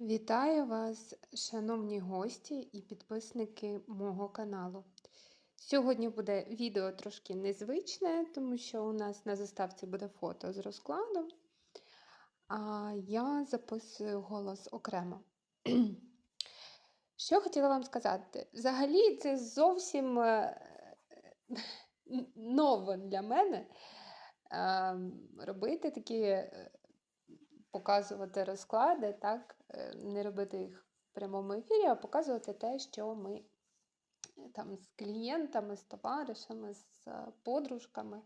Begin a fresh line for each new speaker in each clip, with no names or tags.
Вітаю вас, шановні гості і підписники мого каналу. Сьогодні буде відео трошки незвичне, тому що у нас на заставці буде фото з розкладом, а я записую голос окремо. Що хотіла вам сказати? Взагалі, це зовсім е, ново для мене е, робити такі е, показувати розклади, так, е, не робити їх в прямому ефірі, а показувати те, що ми е, там з клієнтами, з товаришами, з е, подружками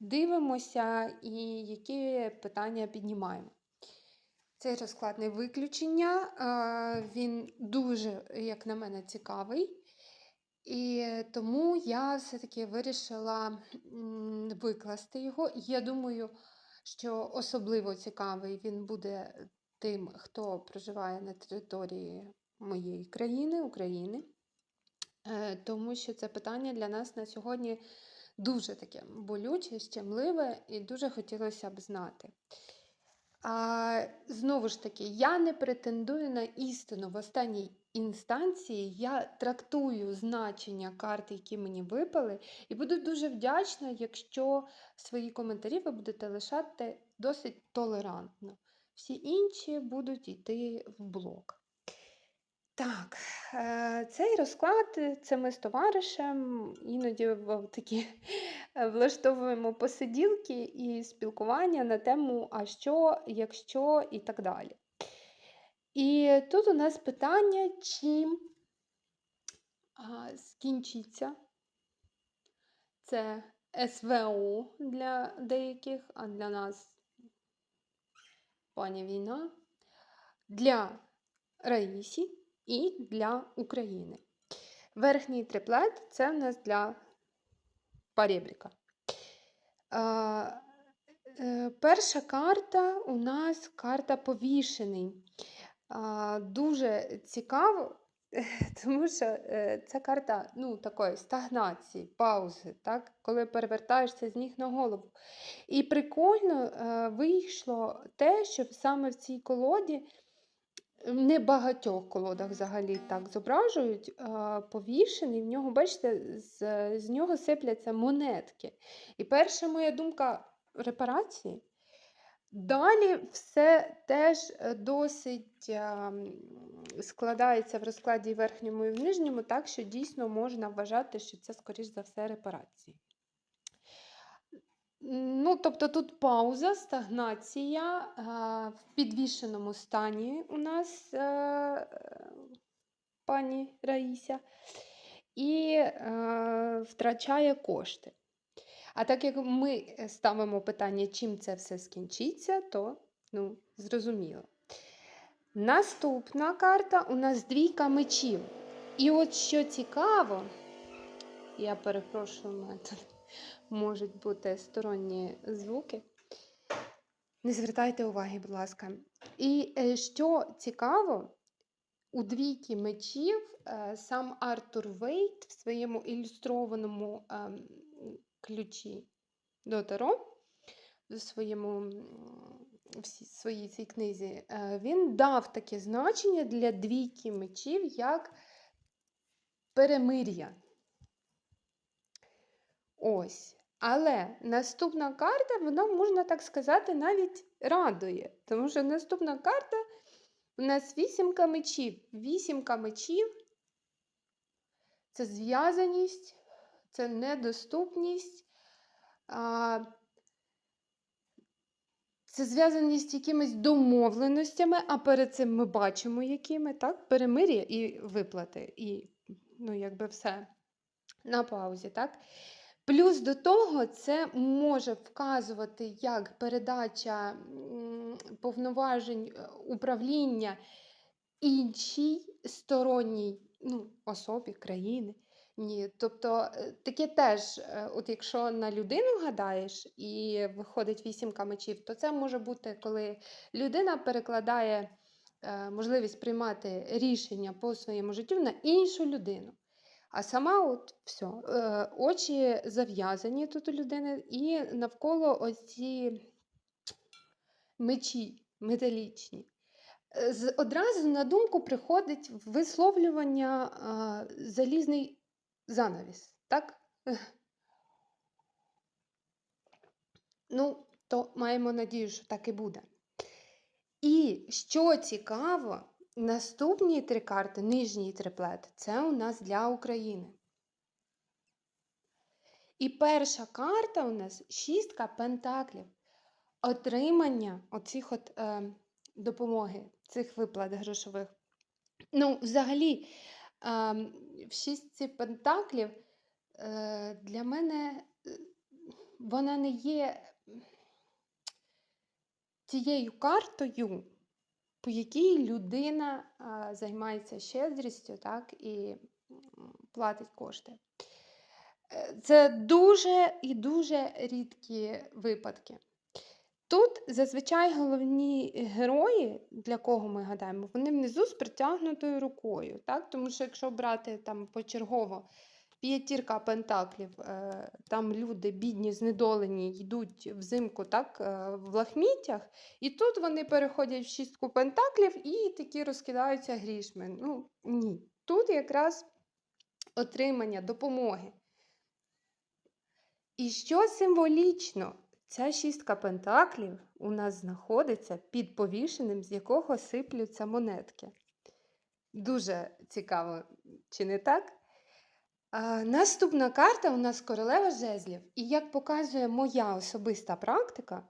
дивимося і які питання піднімаємо. Цей розклад не виключення, він дуже, як на мене, цікавий. І тому я все-таки вирішила викласти його. Я думаю, що особливо цікавий він буде тим, хто проживає на території моєї країни, України, Е, тому що це питання для нас на сьогодні дуже таке болюче, щемливе, і дуже хотілося б знати. А, знову ж таки, я не претендую на істину в останній інстанції. Я трактую значення карт, які мені випали, і буду дуже вдячна, якщо свої коментарі ви будете лишати досить толерантно. Всі інші будуть йти в блок. Так, е, цей розклад е, це ми з товаришем іноді такі е, влаштовуємо посиділки і спілкування на тему а що, якщо і так далі. І тут у нас питання, чим скінчиться це СВО для деяких, а для нас пані війна, для Раїсі і для України. Верхній триплет це в нас для паребріка. Е, Перша карта у нас карта повішений. Дуже цікаво, тому що це карта ну, такої стагнації, паузи, так? коли перевертаєшся з ніг на голову. І прикольно е, вийшло те, що саме в цій колоді в небагатьох колодах взагалі так зображують, повішений, в нього, бачите, з, з нього сипляться монетки. І перша моя думка репарації. Далі все теж досить складається в розкладі верхньому і в нижньому, так що дійсно можна вважати, що це, скоріш за все, репарації. Ну, тобто тут пауза, стагнація а, в підвішеному стані у нас е, пані Раїся і е, втрачає кошти. А так як ми ставимо питання, чим це все скінчиться, то ну, зрозуміло. Наступна карта у нас двійка мечів. І от що цікаво, я перепрошую, мене тут можуть бути сторонні звуки. Не звертайте уваги, будь ласка. І е, що цікаво, у двійки мечів е, сам Артур Вейт в своєму ілюстрованому ем, ключі до Таро, в своєму в своїй цій книзі, е, він дав таке значення для двійки мечів як перемир'я. Ось. Але наступна карта, вона, можна так сказати, навіть радує. Тому що наступна карта у нас вісімка мечів. Вісімка мечів це зв'язаність, це недоступність, це зв'язаність з якимись домовленостями, а перед цим ми бачимо, якими, так? Перемир'я і виплати, і ну, якби все на паузі, так? Плюс до того, це може вказувати як передача повноважень е, управління іншій сторонній ну, особі, країни. Ні, тобто е, таке теж, е, от якщо на людину гадаєш і виходить вісімка мечів, то це може бути, коли людина перекладає можливість приймати рішення по своєму життю на іншу людину. А сама от все, очі зав'язані тут у людини, і навколо ось ці мечі металічні. Одразу на думку приходить висловлювання, залізний занавіс, так? Ну, то маємо надію, що так і буде. І що цікаво, наступні три карти, нижній триплет, це у нас для України. І перша карта у нас шістка пентаклів. Отримання оцих от е, допомоги, цих виплат грошових. Ну, взагалі, е, в шістці пентаклів е, для мене е, вона не є тією картою, по якій людина займається щедрістю, так, і платить кошти. Е, Це дуже і дуже рідкі випадки. Тут зазвичай головні герої, для кого ми гадаємо, вони внизу з притягнутою рукою. Так? Тому що якщо брати там почергово п'ятірка пентаклів, е, там люди бідні, знедолені, йдуть взимку так, е, в лахміттях, і тут вони переходять в шістку пентаклів і такі розкидаються грішми. Ну, ні. Тут якраз отримання допомоги. І що символічно? Ця шістка пентаклів у нас знаходиться під повішеним, з якого сиплються монетки. Дуже цікаво, чи не так? Наступна карта у нас королева жезлів. І як показує моя особиста практика,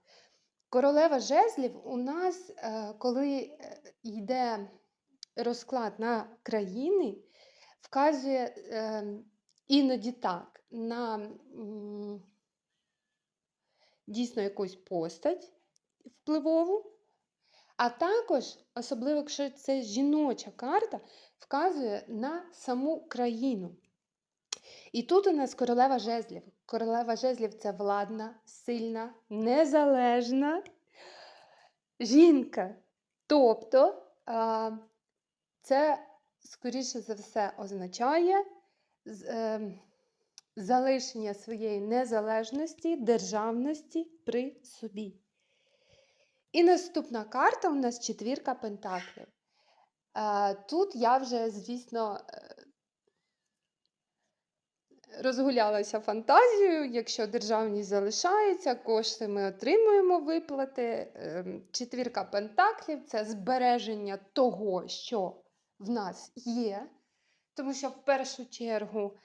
королева жезлів у нас, е, коли е, йде розклад на країни, вказує е, іноді так на дійсно якусь постать впливову, а також, особливо якщо це жіноча карта, вказує на саму країну. І тут у нас королева жезлів. Королева жезлів це владна, сильна, незалежна жінка. Тобто це, скоріше за все, означає е, залишення своєї незалежності, державності при собі. І наступна карта у нас четвірка пентаклів. Тут я вже, звісно, е, розгулялася фантазією, якщо державність залишається, кошти ми отримуємо виплати. Ем, Четвірка пентаклів це збереження того, що в нас є. Тому що в першу чергу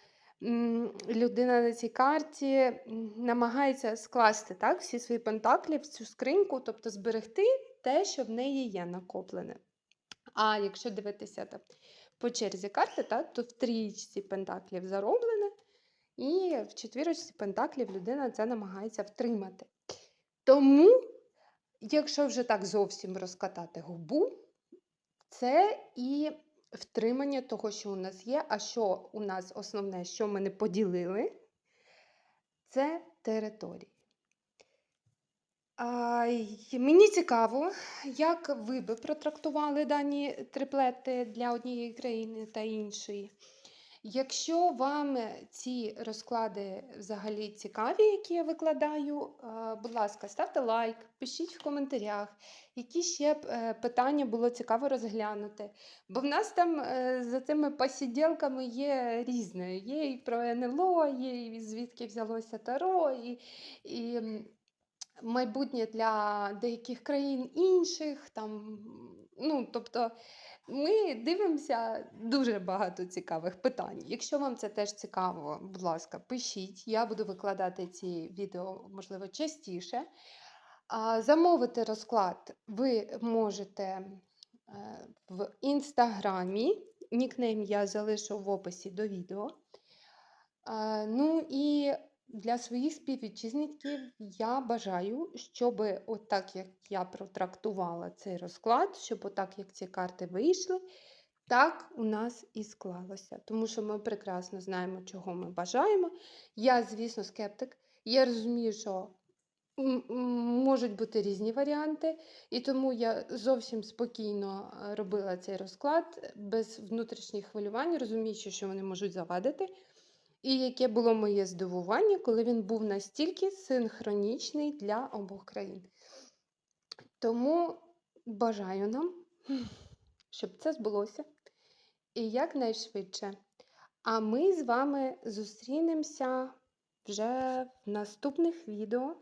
людина на цій карті намагається скласти так, всі свої пентаклі в цю скриньку, тобто зберегти те, що в неї є накоплене. А якщо дивитися так, по черзі карти, так, то в трійці пентаклів зароблене, і в четвірочці пентаклів людина це намагається втримати. Тому, якщо вже так зовсім розкатати губу, це і втримання того, що у нас є, а що у нас основне, що ми не поділили, це території. А, мені цікаво, як ви би протрактували дані триплети для однієї країни та іншої. Якщо вам ці розклади взагалі цікаві, які я викладаю, будь ласка, ставте лайк, пишіть в коментарях, які ще е, питання було цікаво розглянути. Бо в нас там е, за цими посіділками є різне. Є і про НЛО, є і звідки взялося Таро, і, і майбутнє для деяких країн інших. Там, ну, тобто ми дивимося дуже багато цікавих питань. Якщо вам це теж цікаво, будь ласка, пишіть. Я буду викладати ці відео, можливо, частіше. Замовити розклад ви можете е, в інстаграмі. Нікнейм я залишу в описі до відео. Ну і для своїх співвітчизників я бажаю, щоб отак, як я протрактувала цей розклад, щоб отак, як ці карти вийшли, так у нас і склалося. Тому що ми прекрасно знаємо, чого ми бажаємо. Я, звісно, скептик. Я розумію, що можуть бути різні варіанти, і тому я зовсім спокійно е, робила цей розклад без внутрішніх хвилювань, розуміючи, що вони можуть завадити. І яке було моє здивування, коли він був настільки синхронічний для обох країн. Тому бажаю нам, щоб це збулося і якнайшвидше. А ми з вами зустрінемося вже в наступних відео.